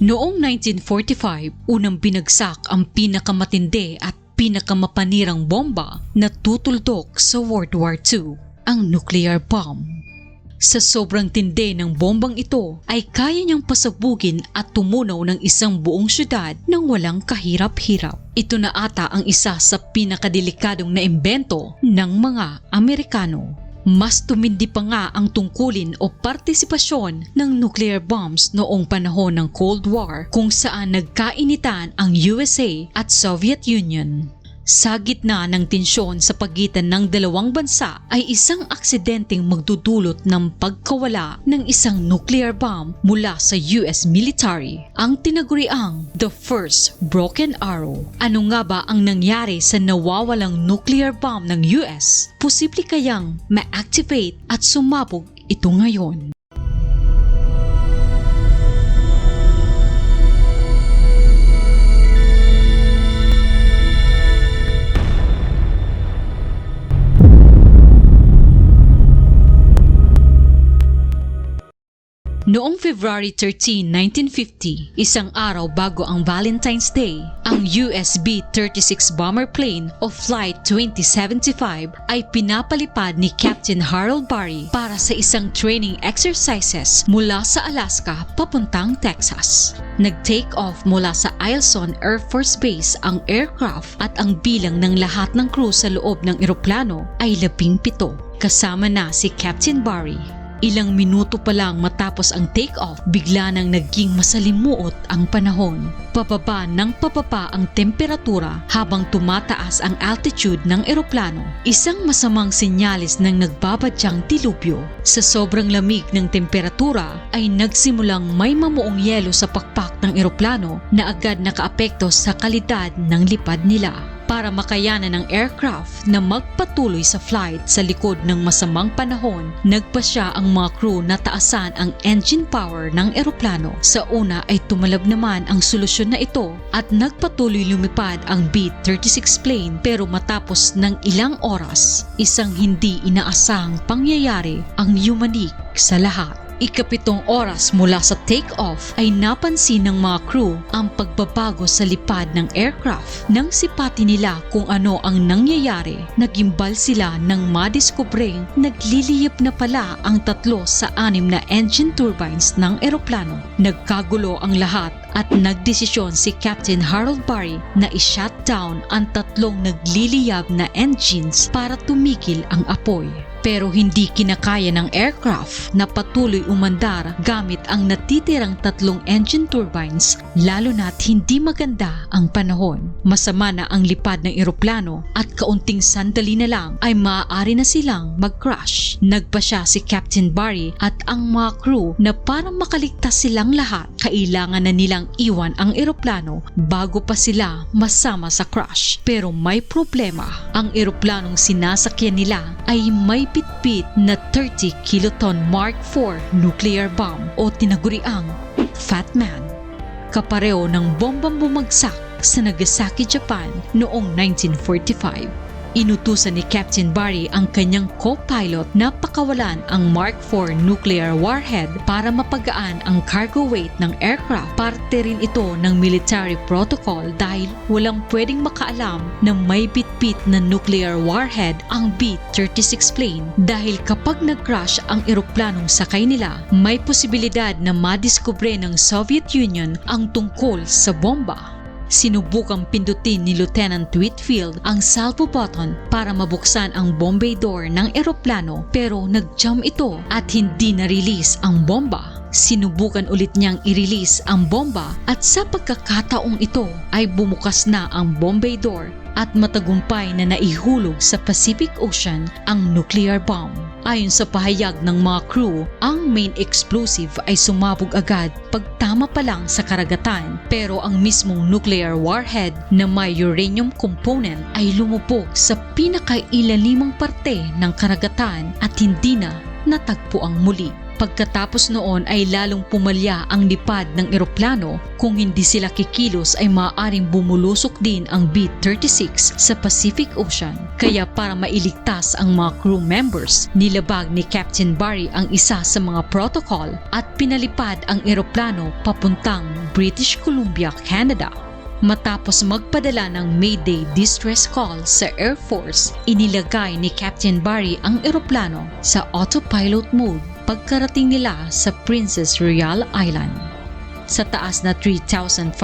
Noong 1945, unang binagsak ang pinakamatindi at pinakamapanirang bomba na tutuldok sa World War II, ang nuclear bomb. Sa sobrang tindi ng bombang ito ay kaya niyang pasabugin at tumunaw ng isang buong syudad nang walang kahirap-hirap. Ito na ata ang isa sa pinakadelikadong na imbento ng mga Amerikano. Mas tumindi pa nga ang tungkulin o partisipasyon ng nuclear bombs noong panahon ng Cold War kung saan nagkainitan ang USA at Soviet Union. Sa gitna ng tensyon sa pagitan ng dalawang bansa ay isang aksidenteng magdudulot ng pagkawala ng isang nuclear bomb mula sa US military, ang tinaguriang The First Broken Arrow. Ano nga ba ang nangyari sa nawawalang nuclear bomb ng US? Posible kayang ma-activate at sumabog ito ngayon? Noong February 13, 1950, isang araw bago ang Valentine's Day, ang US B-36 bomber plane o Flight 2075 ay pinapalipad ni Captain Harold Barry para sa isang training exercises mula sa Alaska papuntang Texas. Nag-take off mula sa Eielson Air Force Base ang aircraft at ang bilang ng lahat ng crew sa loob ng eroplano ay labing pito, kasama na si Captain Barry. Ilang minuto pa lang matapos ang take-off, bigla nang naging masalimuot ang panahon. Pababa ng pababa ang temperatura habang tumataas ang altitude ng eroplano. Isang masamang sinyalis ng nagbabadyang dilubyo. Sa sobrang lamig ng temperatura ay nagsimulang may mamuong yelo sa pakpak ng eroplano na agad nakaapekto sa kalidad ng lipad nila para makayanan ng aircraft na magpatuloy sa flight sa likod ng masamang panahon, nagpa siya ang mga crew na taasan ang engine power ng eroplano. Sa una ay tumalab naman ang solusyon na ito at nagpatuloy lumipad ang B-36 plane pero matapos ng ilang oras, isang hindi inaasang pangyayari ang yumanik sa lahat. Ikapitong oras mula sa take-off ay napansin ng mga crew ang pagbabago sa lipad ng aircraft. Nang sipati nila kung ano ang nangyayari, nagimbal sila nang madiskubreng nagliliyip na pala ang tatlo sa anim na engine turbines ng eroplano. Nagkagulo ang lahat at nagdesisyon si Captain Harold Barry na i-shut down ang tatlong nagliliyab na engines para tumigil ang apoy. Pero hindi kinakaya ng aircraft na patuloy umandar gamit ang natitirang tatlong engine turbines lalo na't hindi maganda ang panahon. Masama na ang lipad ng eroplano at kaunting sandali na lang ay maaari na silang mag-crash. Nagpa siya si Captain Barry at ang mga crew na para makaligtas silang lahat, kailangan na nilang iwan ang eroplano bago pa sila masama sa crash. Pero may problema. Ang eroplanong sinasakyan nila ay may pitpit na 30 kiloton Mark IV nuclear bomb o tinaguriang Fat Man. Kapareho ng bombang bumagsak sa Nagasaki, Japan noong 1945. Inutusan ni Captain Barry ang kanyang co-pilot na pakawalan ang Mark IV nuclear warhead para mapagaan ang cargo weight ng aircraft. Parte rin ito ng military protocol dahil walang pwedeng makaalam na may bitbit na nuclear warhead ang B-36 plane dahil kapag nag-crash ang eroplanong sakay nila, may posibilidad na madiskubre ng Soviet Union ang tungkol sa bomba. Sinubukang pindutin ni Lieutenant Whitfield ang salvo button para mabuksan ang bombay door ng eroplano pero nag-jam ito at hindi na-release ang bomba. Sinubukan ulit niyang i-release ang bomba at sa pagkakataong ito ay bumukas na ang bombay door at matagumpay na naihulog sa Pacific Ocean ang nuclear bomb. Ayon sa pahayag ng mga crew, ang main explosive ay sumabog agad pagtama pa lang sa karagatan pero ang mismong nuclear warhead na may uranium component ay lumubog sa pinakailalimang parte ng karagatan at hindi na natagpo ang muli. Pagkatapos noon ay lalong pumalya ang lipad ng eroplano kung hindi sila kikilos ay maaaring bumulusok din ang B-36 sa Pacific Ocean. Kaya para mailigtas ang mga crew members, nilabag ni Captain Barry ang isa sa mga protocol at pinalipad ang eroplano papuntang British Columbia, Canada. Matapos magpadala ng Mayday distress call sa Air Force, inilagay ni Captain Barry ang eroplano sa autopilot mode pagkarating nila sa Princess Royal Island. Sa taas na 3,500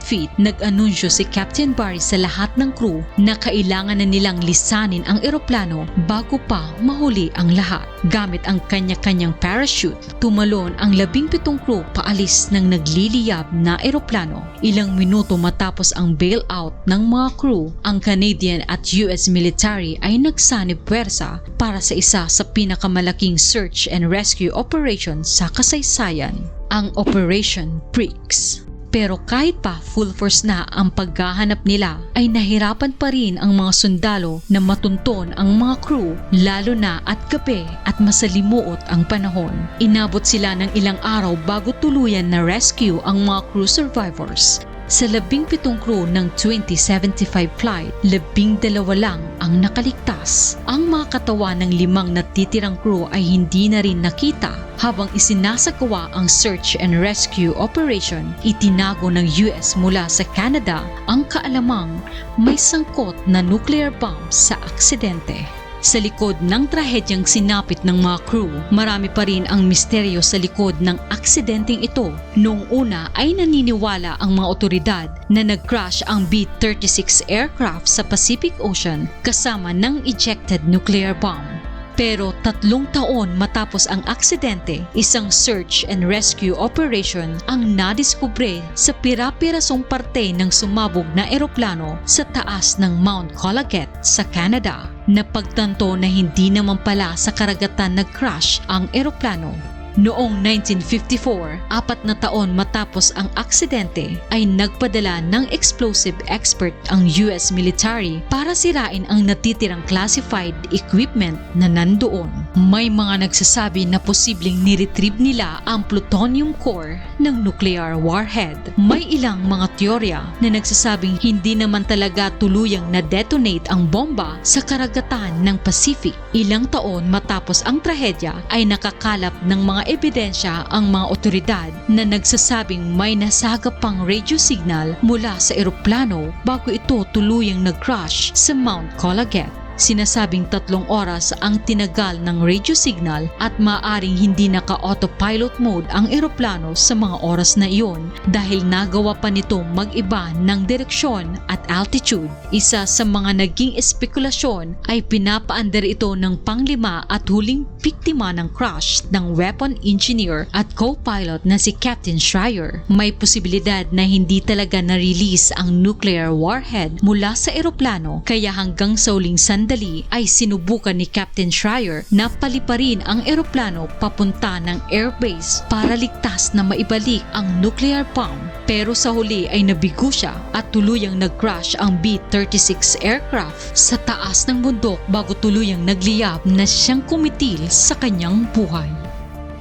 feet, nag-anunsyo si Captain Barry sa lahat ng crew na kailangan na nilang lisanin ang eroplano bago pa mahuli ang lahat. Gamit ang kanya-kanyang parachute, tumalon ang labing pitong crew paalis ng nagliliyab na eroplano. Ilang minuto matapos ang bailout ng mga crew, ang Canadian at US military ay nagsanib puwersa para sa isa sa pinakamalaking search and rescue operation sa kasaysayan ang Operation Pricks. Pero kahit pa full force na ang paghahanap nila ay nahirapan pa rin ang mga sundalo na matunton ang mga crew lalo na at gabi at masalimuot ang panahon. Inabot sila ng ilang araw bago tuluyan na rescue ang mga crew survivors. Sa labing pitong crew ng 2075 flight, labing dalawa lang ang nakaligtas. Ang mga katawan ng limang natitirang crew ay hindi na rin nakita habang isinasagawa ang search and rescue operation. Itinago ng US mula sa Canada ang kaalamang may sangkot na nuclear bomb sa aksidente. Sa likod ng trahedyang sinapit ng mga crew, marami pa rin ang misteryo sa likod ng aksidenteng ito. Noong una ay naniniwala ang mga otoridad na nag-crash ang B-36 aircraft sa Pacific Ocean kasama ng ejected nuclear bomb. Pero tatlong taon matapos ang aksidente, isang search and rescue operation ang nadiskubre sa pira-pirasong parte ng sumabog na eroplano sa taas ng Mount Colleget sa Canada. Napagtanto na hindi naman pala sa karagatan nag-crash ang eroplano Noong 1954, apat na taon matapos ang aksidente, ay nagpadala ng explosive expert ang US military para sirain ang natitirang classified equipment na nandoon. May mga nagsasabi na posibleng niretrieve nila ang plutonium core ng nuclear warhead. May ilang mga teorya na nagsasabing hindi naman talaga tuluyang na-detonate ang bomba sa karagatan ng Pacific. Ilang taon matapos ang trahedya ay nakakalap ng mga ebidensya ang mga otoridad na nagsasabing may nasagap pang radio signal mula sa eroplano bago ito tuluyang nag-crash sa Mount Colleget. Sinasabing tatlong oras ang tinagal ng radio signal at maaring hindi naka-autopilot mode ang eroplano sa mga oras na iyon dahil nagawa pa nito mag-iba ng direksyon at altitude. Isa sa mga naging espekulasyon ay pinapaandar ito ng panglima at huling biktima ng crash ng weapon engineer at co-pilot na si Captain Schreier. May posibilidad na hindi talaga na-release ang nuclear warhead mula sa eroplano kaya hanggang sa uling sandali ay sinubukan ni Captain Schreier na paliparin ang eroplano papunta ng airbase para ligtas na maibalik ang nuclear bomb. Pero sa huli ay nabigo siya at tuluyang nag-crash ang B-36 aircraft sa taas ng bundok bago tuluyang nagliyab na siyang kumitil sa kanyang buhay.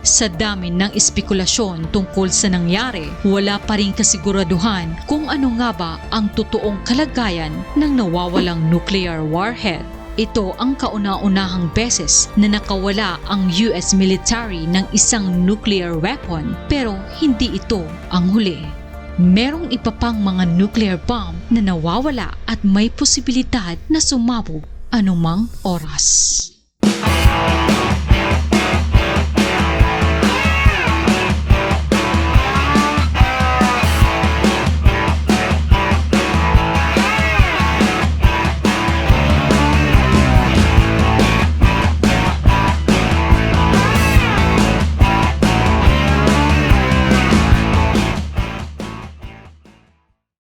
Sa dami ng espekulasyon tungkol sa nangyari, wala pa rin kasiguraduhan kung ano nga ba ang totoong kalagayan ng nawawalang nuclear warhead. Ito ang kauna-unahang beses na nakawala ang US military ng isang nuclear weapon pero hindi ito ang huli. Merong iba pang mga nuclear bomb na nawawala at may posibilidad na sumabog anumang oras.